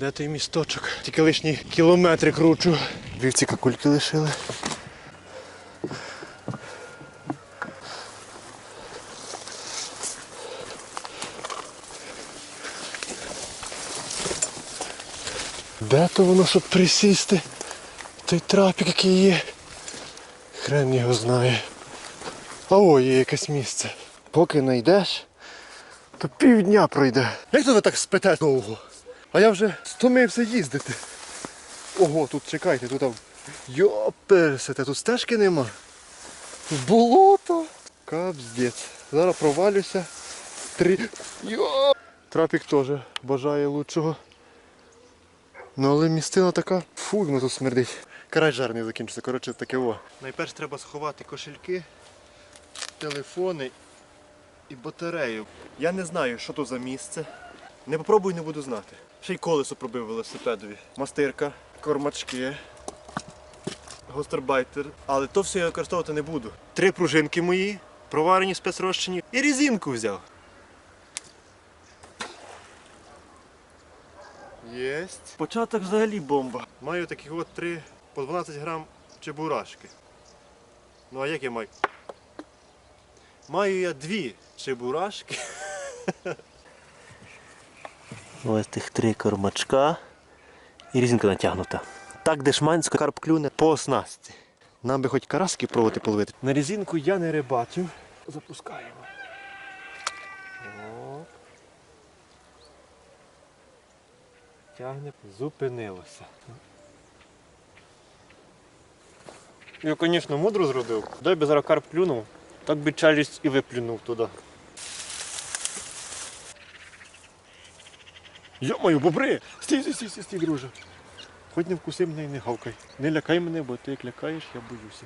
Де той місточок? Тільки лишні кілометри кручу. Вівці какульки лишили. Де то воно, щоб присісти? Той трапік, який є. Хрен його знає. А о, є якесь місце. Поки знайдеш, то півдня пройде. Як то ви так спите довго? А я вже стомився їздити. Ого, тут чекайте, тут там. Йоперсете, тут стежки нема. Болото. Капздець. Зараз провалюся. Три. Йо! Трапік теж бажає лучшого. Ну але містина така, фу, воно тут смердить. Карай жарний закінчиться, коротше таке о. Найперше треба сховати кошельки, телефони і батарею. Я не знаю, що то за місце. Не попробую, не буду знати. Ще й колесо пробив велосипедові. Мастирка, кормачки, гостербайтер. Але то все я використовувати не буду. Три пружинки мої, проварені спецрозчині і резинку взяв. Єсть. Початок взагалі бомба. Маю таких от три по 12 грам чебурашки. Ну а як я маю? Маю я дві чебурашки. Ось тих три кормачка і різинка натягнута. Так дешмансько карп клюне По оснастці. Нам би хоч караски пробувати половити. На резинку я не рибачив. Запускаємо. О. Тягне, зупинилося. Я, звісно, мудро зробив. Дай би зараз карп клюнув, так би челюсть і виплюнув туди. Йо-мою, бобри! Стій, стій, стій, стій, стій, друже. Хоч не вкуси мене і не гавкай. Не лякай мене, бо ти як лякаєш, я боюся.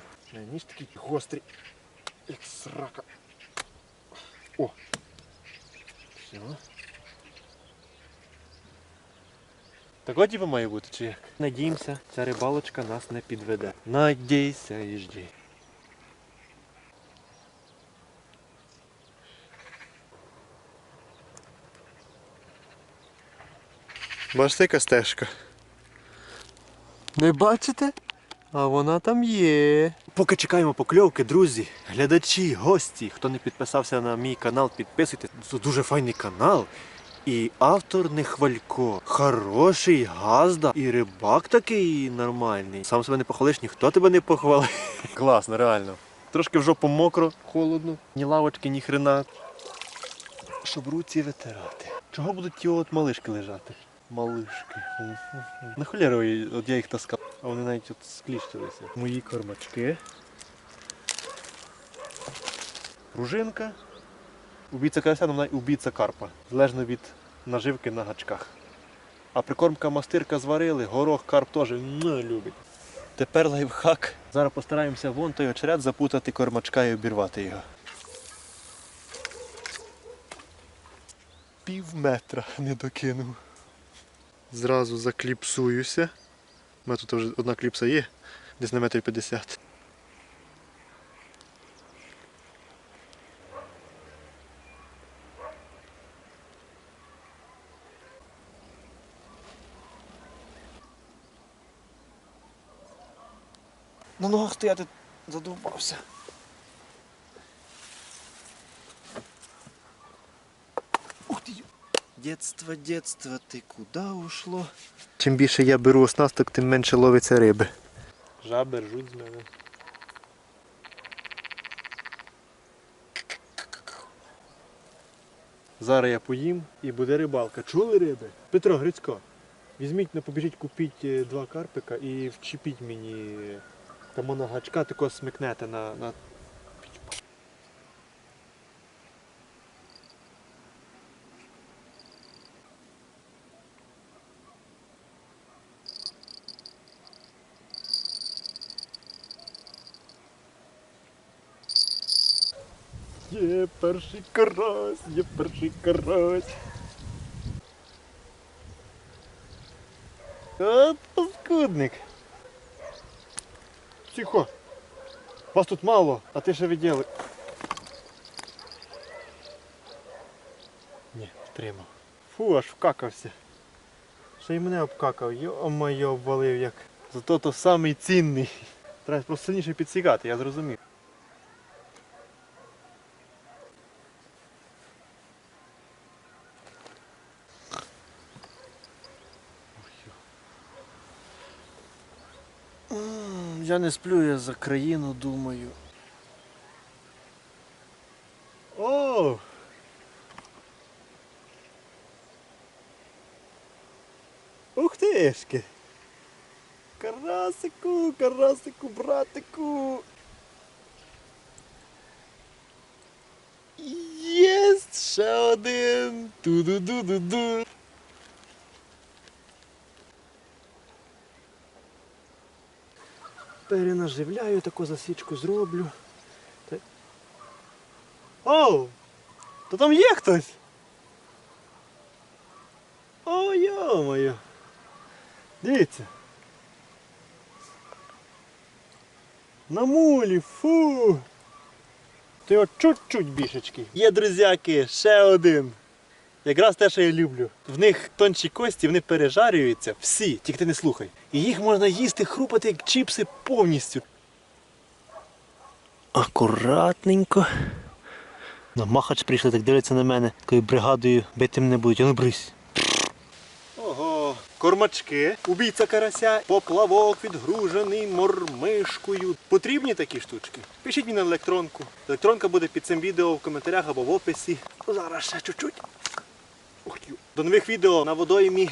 Ніж такий гострий, як срака. О! Все. Так от типу має бути, чи як? Надіємося, ця рибалочка нас не підведе. Надійся і жди. Бачите, яка стежка? Не бачите? А вона там є. Поки чекаємо покльовки, друзі, глядачі, гості. Хто не підписався на мій канал, підписуйте. Це дуже файний канал. І автор не хвалько. Хороший газда. І рибак такий нормальний. Сам себе не похвалиш, ніхто тебе не похвалить. Класно, реально. Трошки в жопу мокро, холодно, ні лавочки, ні хрена. Щоб руці витирати. Чого будуть ті от малишки лежати? Малишки. На холєру от я їх таскав. А вони навіть от скліщилися. Мої кормачки. Пружинка. Убійця карася, ну, навіть убійця карпа. Залежно від наживки на гачках. А прикормка мастирка зварили, горох карп теж не любить. Тепер лайфхак. Зараз постараємося вон той очеред запутати кормачка і обірвати його. Пів метра не докинув. Зразу закліпсуюся. У мене тут вже одна кліпса є, десь на метр п'ятдесят. На ногах стояти задовбався. Ух ти! Детство, детство, ти куди ушло? Чим більше я беру оснасток, тим менше ловиться риби. Жаби ржуть з мене. Зараз я поїм і буде рибалка. Чули риби? Петро Грицько, візьміть, на побіжіть, купіть е, два карпика і вчепіть мені там воно гачка такого смикнете на, на Є перший карась, є перший карась. От паскудник. Тихо. Вас тут мало, а ти ще відділи. Ні, втримав. Фу, аж вкакався. Ще й мене обкакав, йо-моє, обвалив як. Зато то самий цінний. Треба просто сильніше підсікати, я зрозумів. Я не сплю, я за країну думаю. О! Ух тишки! Карасику, карасику, братику! Єсть! Ще один! Ту-ду-ду-ду-ду! Перенаживляю, таку засічку зроблю. Та- Оу! То там є хтось? О, йо-моє! Дивіться. На мулі, фу. То його чуть-чуть бішечки. Є друзяки, ще один. Якраз те, що я люблю. В них тончі кості, вони пережарюються всі, тільки ти не слухай. І їх можна їсти, хрупати як чіпси повністю. Акуратненько. На махач прийшли, так дивляться на мене, такою бригадою бити мене будуть. Ну брись. Ого, кормачки, убійця карася, поплавок відгружений мормишкою. Потрібні такі штучки? Пишіть мені на електронку. Електронка буде під цим відео в коментарях або в описі. Зараз ще чуть-чуть. До нових відео на водоймі.